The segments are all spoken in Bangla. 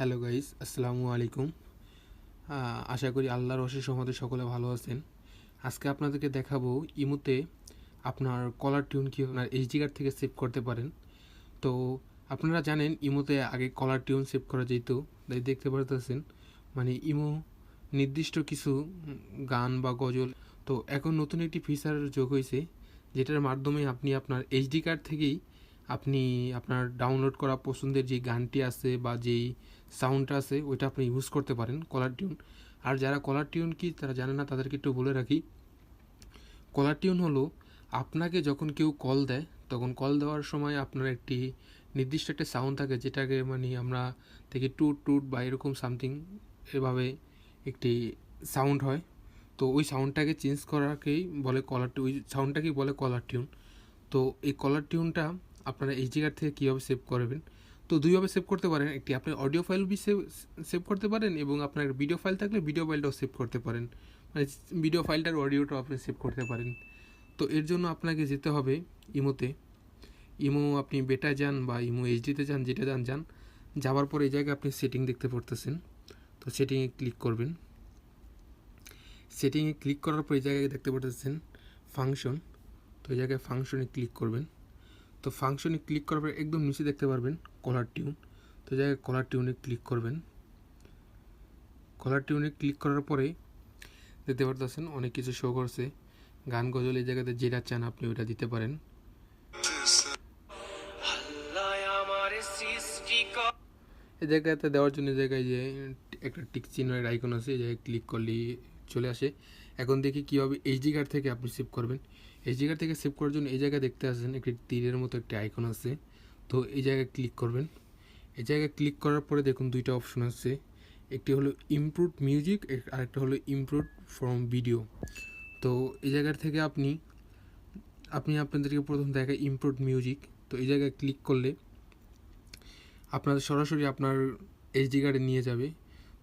হ্যালো গাইস, আসসালামু আলাইকুম। আশা করি আল্লাহর অশেষ সহমতে সকলে ভালো আছেন। আজকে আপনাদেরকে দেখাবো ইমুতে আপনার কলার টিউন কি আপনার এইচডি কার্ড থেকে সেভ করতে পারেন। তো আপনারা জানেন, ইমোতে আগে কলার টিউন সেভ করা যেত, তাই দেখতে পারতেছেন। মানে ইমো নির্দিষ্ট কিছু গান বা গজল। তো এখন নতুন একটি ফিচার যোগ হয়েছে, যেটার মাধ্যমে আপনি আপনার এইচডি কার্ড থেকেই আপনি আপনার ডাউনলোড করা পছন্দের যে গানটি আছে বা যেই সাউন্ডটা আছে, ওইটা আপনি ইউজ করতে পারেন কলার টিউন আর যারা কলার টিউন কি তারা জানে না, তাদেরকে একটু বলে রাখি। কলার টিউন হলো আপনাকে যখন কেউ কল দেয়, তখন কল দেওয়ার সময় আপনার একটি নির্দিষ্ট একটা সাউন্ড থাকে, যেটাকে মানে আমরা থেকে টুট টুট বা এরকম সামথিং এভাবে একটি সাউন্ড হয়। তো ওই সাউন্ডটাকে চেঞ্জ করাকেই বলে কলার ওই সাউন্ডটাকেই বলে কলার টিউন তো এই কলার টিউনটা আপনারা এইচডি কার্ড থেকে কীভাবে সেভ করবেন? তো দুইভাবে সেভ করতে পারেন। একটি আপনি অডিও ফাইল বি সেভ সেভ করতে পারেন এবং আপনার ভিডিও ফাইল থাকলে ভিডিও ফাইলটাও সেভ করতে পারেন। মানে ভিডিও ফাইলটার অডিওটাও আপনি সেভ করতে পারেন। তো এর জন্য আপনাকে যেতে হবে ইমোতে। ইমো আপনি বেটা যান বা ইমো এইচডিতে যান, যেটা যান যান। যাওয়ার পর এই জায়গায় আপনি সেটিং দেখতে পড়তেছেন। তো সেটিংয়ে ক্লিক করবেন। সেটিংয়ে ক্লিক করার পর এই জায়গায় দেখতে পারতেছেন ফাংশন তো এই জায়গায় ফাংশনে ক্লিক করবেন। তো ফাংশনে ক্লিক করার পর একদম নিচে দেখতে পারবেন কলার টিউন তো জায়গায় কলার টিউনে ক্লিক করবেন। কলার টিউনে ক্লিক করার পরে দেখতে পারতেছেন অনেক কিছু শো করছে। গান গজল এই জায়গাতে যেটা চান আপনি ওইটা দিতে পারেন। এই জায়গাতে দেওয়ার জন্য জায়গায় যে একটা টিক চিহ্নের আইকন আছে, এই জায়গায় ক্লিক করলেই চলে আসে। এখন দেখি কীভাবে এইচডি কার্ড থেকে আপনি সেভ করবেন। এইচডি কার্ড থেকে সেভ করার জন্য এই জায়গায় দেখতে আসেন, একটি তীরের মতো একটি আইকন আছে। তো এই জায়গায় ক্লিক করবেন। এই জায়গায় ক্লিক করার পরে দেখুন দুইটা অপশন আছে। একটি হলো ইমপ্রুভ মিউজিক আরেকটা হলো ইমপ্রুভ ফ্রম ভিডিও তো এই জায়গার থেকে আপনি আপনি আপনাদেরকে প্রথম দেখায় ইমপ্রুভ মিউজিক তো এই জায়গায় ক্লিক করলে আপনার সরাসরি আপনার এইচডি কার্ডে নিয়ে যাবে।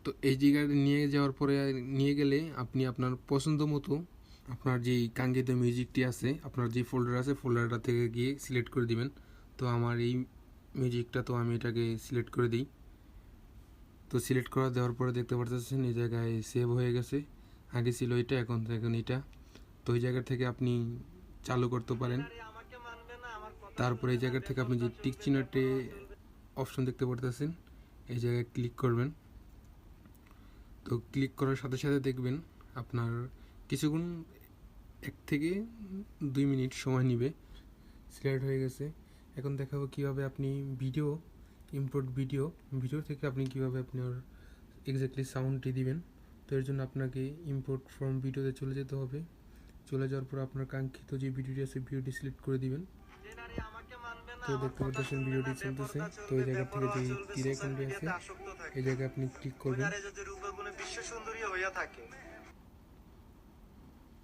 তো এইচডি কার্ডে নিয়ে যাওয়ার পরে নিয়ে গেলে আপনি আপনার পছন্দ মতো আপনার যেই কাঙ্ক্ষিত মিউজিকটি আছে, আপনার যে ফোল্ডার আছে ফোল্ডারটা থেকে গিয়ে সিলেক্ট করে দিবেন। তো আমার এই মিউজিকটা তো আমি এটাকে সিলেক্ট করে দিই। তো সিলেক্ট করা দেওয়ার পরে দেখতে পারতেছেন এই জায়গায় সেভ হয়ে গেছে। আগে ছিল এটা, এখন এখন এটা। তো এই জায়গা থেকে আপনি চালু করতে পারেন। তারপরে এই জায়গা থেকে আপনি যে টিক চিহ্নটি অপশন দেখতে পারতেছেন, এই জায়গায় ক্লিক করবেন। তো ক্লিক করার সাথে সাথে দেখবেন আপনার কিছুক্ষণ এক থেকে দুই মিনিট সময় নেবে। সিলেক্ট হয়ে গেছে। এখন দেখাবো কীভাবে আপনি ভিডিও ইম্পোর্ট ভিডিও ভিডিও থেকে আপনি কীভাবে আপনার এক্স্যাক্টলি সাউন্ডটি দিবেন। তো এর জন্য আপনাকে ইম্পোর্ট ফ্রম ভিডিওতে চলে যেতে হবে। চলে যাওয়ার পর আপনার কাঙ্ক্ষিত যে ভিডিওটি আছে ভিডিওটি সিলেক্ট করে দিবেন যে নারী আমাকে মানবে না তো দেখতে পাচ্ছেন ভিডিওটি চলতেছে। তো এই জায়গা থেকে যে তীর আইকনটি আছে, এই জায়গায় আপনি ক্লিক করবেন।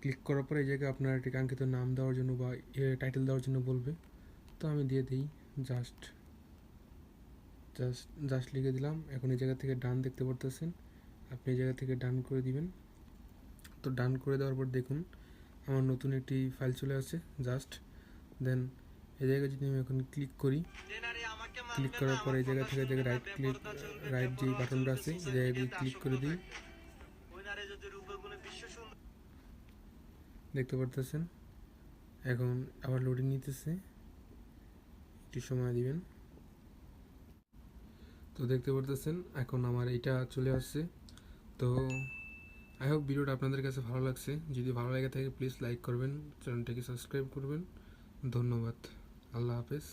ক্লিক করার পর এই জায়গায় আপনার একটি কাঙ্ক্ষিত নাম দেওয়ার জন্য বা টাইটেল দেওয়ার জন্য বলবে। তো আমি দিয়ে দিই জাস্ট জাস্ট জাস্ট লিখে দিলাম। এখন এই জায়গা থেকে ডান দেখতে পারতেছেন। আপনি এই জায়গা থেকে ডান করে দিবেন। তো ডান করে দেওয়ার পর দেখুন, আমার নতুন একটি ফাইল চলে আসছে জাস্ট দেন এই জায়গায় যদি আমি এখন ক্লিক করি ক্লিক করার পরে এই জায়গা থেকে জায়গায় রাইট ক্লিক রাইট যে বাটনটা আছে, এই জায়গায় ক্লিক করে দিই। দেখতে পারতেছেন? এখন আবার লোডিং নিতেছে। একটু সময় দিবেন। তো দেখতে পারতেছেন, এখন আমার এটা চলে আসছে। তো আই হোপ ভিডিওটা আপনাদের কাছে ভালো লাগছে। যদি ভালো লাগে থাকে প্লিজ লাইক করবেন চ্যানেলটাকে সাবস্ক্রাইব করবেন। ধন্যবাদ। আল্লাহ হাফেজ